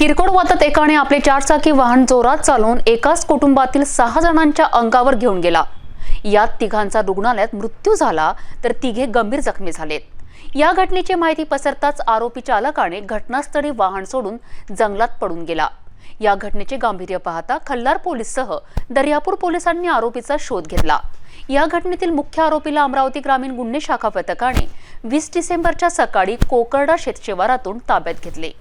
किरकोळ वादात एकाने आपले चारचाकी वाहन जोरात चालवून एकाच कुटुंबातील सहा जणांच्या अंगावर घेऊन गेला. यात तिघांचा रुग्णालयात मृत्यू झाला तर तिघे गंभीर जखमी झालेत. या घटनेची माहिती पसरताच आरोपी चालकाने घटनास्थळी वाहन सोडून जंगलात पडून गेला. या घटनेचे गांभीर्य पाहता खल्लार पोलीससह दर्यापूर पोलिसांनी आरोपीचा शोध घेतला. या घटनेतील मुख्य आरोपीला अमरावती ग्रामीण गुन्हे शाखा पथकाने वीस डिसेंबरच्या सकाळी कोकर्डा शेतशिवारातून ताब्यात घेतले.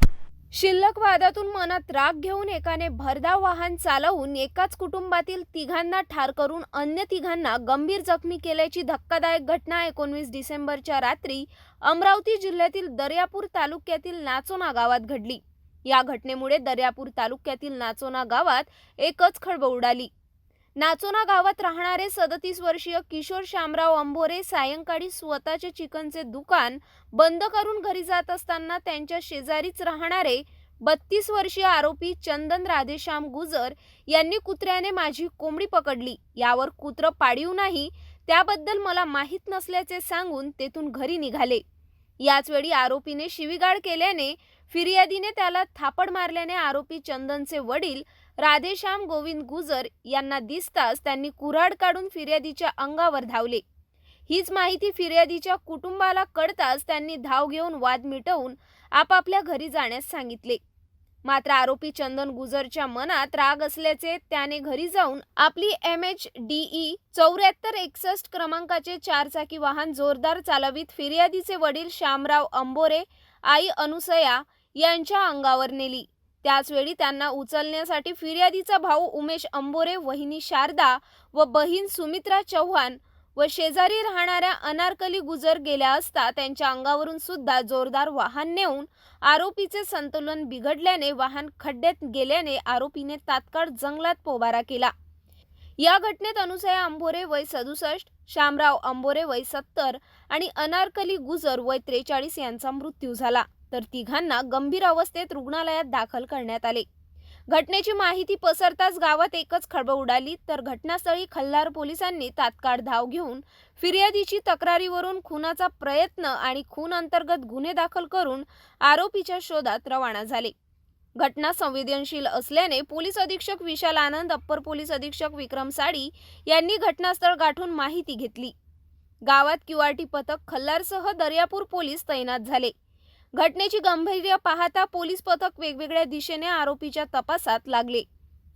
शिल्लक वादातून मनात राग घेऊन एकाने भरधाव वाहन चालवून एकाच कुटुंबातील तिघांना ठार करून अन्य तिघांना गंभीर जखमी केल्याची धक्कादायक घटना एकोणवीस डिसेंबरच्या रात्री अमरावती जिल्ह्यातील दर्यापूर तालुक्यातील नाचोना गावात घडली. या घटनेमुळे दर्यापूर तालुक्यातील नाचोना गावात एकच खळबळ उडाली. नाचोना गावात राहणारे सदतीस वर्षीय किशोर शामराव अंभोरे सायंकाळी स्वतःचे चिकनचे दुकान बंद करून घरी जात असताना त्यांच्या शेजारीच राहणारे बत्तीस वर्षीय आरोपी चंदन राधेश्याम गुजर यांनी कुत्र्याने माझी कोंबडी पकडली. यावर कुत्र पाळीव नाही त्याबद्दल मला माहीत नसल्याचे सांगून तेथून घरी निघाले. याचवेळी आरोपीने शिवीगाळ केल्याने फिर्यादीने त्याला थापड मारल्याने आरोपी चंदनचे वडील राधेश्याम गोविंद गुजर यांना दिसताच त्यांनी कुऱ्हाड काढून फिर्यादीच्या अंगावर धावले. हीच माहिती फिर्यादीच्या कुटुंबाला कळताच त्यांनी धाव घेऊन वाद मिटवून आपापल्या घरी जाण्यास सांगितले. मात्र आरोपी चंदन गुजरच्या मनात राग असल्याचे त्याने घरी जाऊन आपली एम एच डीई चौऱ्याहत्तर एकसष्ट क्रमांकाचे चारचाकी वाहन जोरदार चालवित फिर्यादीचे वडील श्यामराव अंबोरे आई अनुसया यांच्या अंगावर नेली. त्याचवेळी त्यांना उचलण्यासाठी फिर्यादीचा भाऊ उमेश अंबोरे वहिनी शारदा व बहीण सुमित्रा चव्हाण व शेजारी राहणाऱ्या अनारकली गुजर गेल्या असता त्यांच्या अंगावरून सुद्धा जोरदार वाहन नेऊन आरोपीचे संतुलन बिघडल्याने वाहन खड्ड्यात गेल्याने आरोपीने तात्काळ जंगलात पोबारा केला. या घटनेत अनुसया अंबोरे वय सदुसष्ट शामराव अंबोरे वय सत्तर आणि अनारकली गुजर वय त्रेचाळीस यांचा मृत्यू झाला. तर तिघांना गंभीर अवस्थेत रुग्णालयात दाखल करण्यात आले. घटनेची माहिती पसरताच गावात एकच खळबळ उडाली. तर घटनास्थळी खल्लार पोलिसांनी तात्काळ धाव घेऊन फिर्यादीची तक्रारीवरून खुनाचा प्रयत्न आणि खून अंतर्गत गुन्हे दाखल करून आरोपीच्या शोधात रवाना झाले. घटना संवेदनशील असल्याने पोलीस अधीक्षक विशाल आनंद अप्पर पोलीस अधीक्षक विक्रम साडी यांनी घटनास्थळ गाठून माहिती घेतली. गावात क्यूआरटी पथक खल्लारसह दर्यापूर पोलीस तैनात झाले. घटनेची गंभीर्य पाहता पोलीस पथक वेगवेगळ्या दिशेने आरोपीच्या तपासात लागले.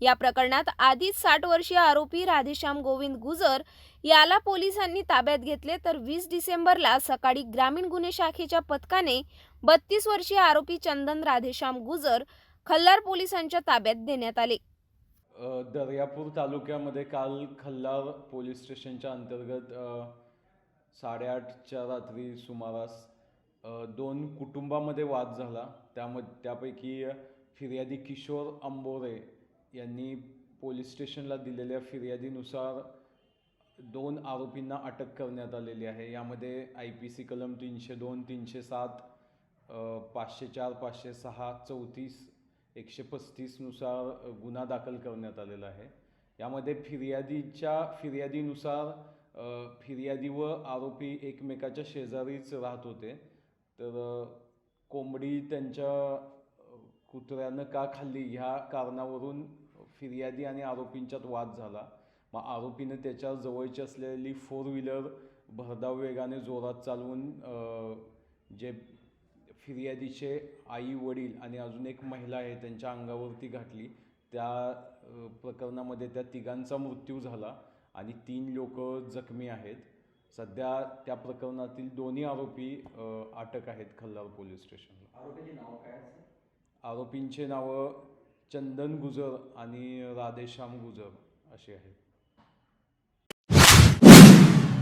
या प्रकरणात आधीच साठ वर्षीय आरोपी राधेश्याम गोविंद गुजर याला पोलिसांनी ताब्यात घेतले तर वीस डिसेंबरला सकाळी ग्रामीण गुन्हे शाखेच्या पथकाने बत्तीस वर्षीय आरोपी चंदन राधेश्याम गुजर खल्लार पोलिसांच्या ताब्यात देण्यात आले. दर्यापूर तालुक्यामध्ये काल खल्लार पोलीस स्टेशनच्या अंतर्गत साडेआठच्या रात्री सुमारास दोन कुटुंबामध्ये वाद झाला. त्यामध्ये त्यापैकी फिर्यादी किशोर अंबोरे यांनी पोलीस स्टेशनला दिलेल्या फिर्यादीनुसार दोन आरोपींना अटक करण्यात आलेली आहे. यामध्ये आय पी सी कलम तीनशे दोन तीनशे सात पाचशे चार पाचशे सहा चौतीस एकशे पस्तीसनुसार गुन्हा दाखल करण्यात आलेला आहे. यामध्ये फिर्यादीच्या फिर्यादीनुसार फिर्यादी व आरोपी एकमेकाच्या शेजारीच राहत होते. तर कोंबडी त्यांच्या कुत्र्यानं का खाल्ली ह्या कारणावरून फिर्यादी आणि आरोपींच्यात वाद झाला. मग आरोपीनं त्याच्या जवळची असलेली फोर व्हीलर भरधाव वेगाने जोरात चालवून जे फिर्यादीचे आई वडील आणि अजून एक महिला आहे त्यांच्या अंगावरती घातली. त्या प्रकरणामध्ये त्या तिघांचा मृत्यू झाला आणि तीन लोक जखमी आहेत. सध्या त्या प्रकरणातील दोन्ही आरोपी अ, अटक आहेत खल्लार पोलीस स्टेशनला. आरोपीची नाव काय असेल आरोपींचे नावं चंदन गुजर आणि राधेश्याम गुजर अशी आहेत.